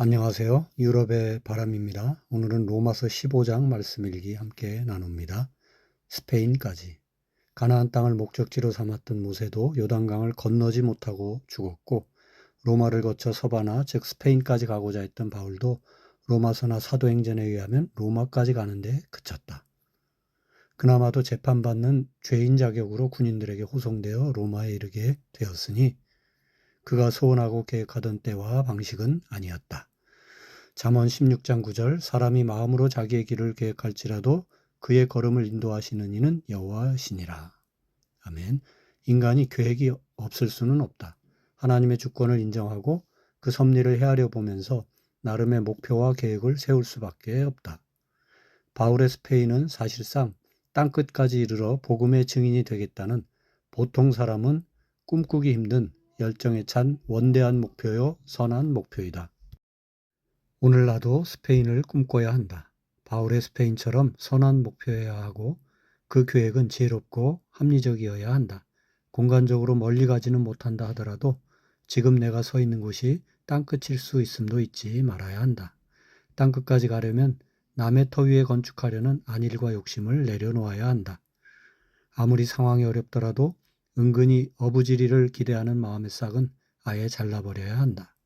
안녕하세요. 유럽의 바람입니다. 오늘은 로마서 15장 말씀 일기 함께 나눕니다. 스페인까지. 가나안 땅을 목적지로 삼았던 모세도 요단강을 건너지 못하고 죽었고 로마를 거쳐 서바나 즉 스페인까지 가고자 했던 바울도 로마서나 사도행전에 의하면 로마까지 가는데 그쳤다. 그나마도 재판받는 죄인 자격으로 군인들에게 호송되어 로마에 이르게 되었으니 그가 소원하고 계획하던 때와 방식은 아니었다. 잠언 16장 9절 사람이 마음으로 자기의 길을 계획할지라도 그의 걸음을 인도하시는 이는 여호와시니라. 아멘. 인간이 계획이 없을 수는 없다. 하나님의 주권을 인정하고 그 섭리를 헤아려 보면서 나름의 목표와 계획을 세울 수밖에 없다. 바울의 스페인은 사실상 땅끝까지 이르러 복음의 증인이 되겠다는 보통 사람은 꿈꾸기 힘든 열정에 찬 원대한 목표요 선한 목표이다. 오늘 나도 스페인을 꿈꿔야 한다. 바울의 스페인처럼 선한 목표여야 하고 그 계획은 지혜롭고 합리적이어야 한다. 공간적으로 멀리 가지는 못한다 하더라도 지금 내가 서 있는 곳이 땅끝일 수 있음도 잊지 말아야 한다. 땅끝까지 가려면 남의 터 위에 건축하려는 안일과 욕심을 내려놓아야 한다. 아무리 상황이 어렵더라도 은근히 어부지리를 기대하는 마음의 싹은 아예 잘라버려야 한다.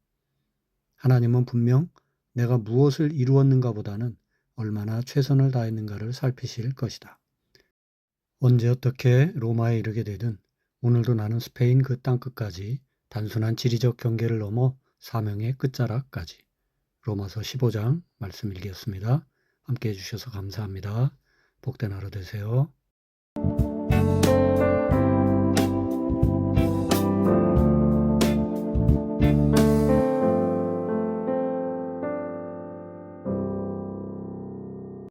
하나님은 분명 내가 무엇을 이루었는가 보다는 얼마나 최선을 다했는가를 살피실 것이다. 언제 어떻게 로마에 이르게 되든 오늘도 나는 스페인 그 땅끝까지 단순한 지리적 경계를 넘어 사명의 끝자락까지 로마서 15장 말씀 일기였습니다. 함께 해주셔서 감사합니다. 복된 하루 되세요.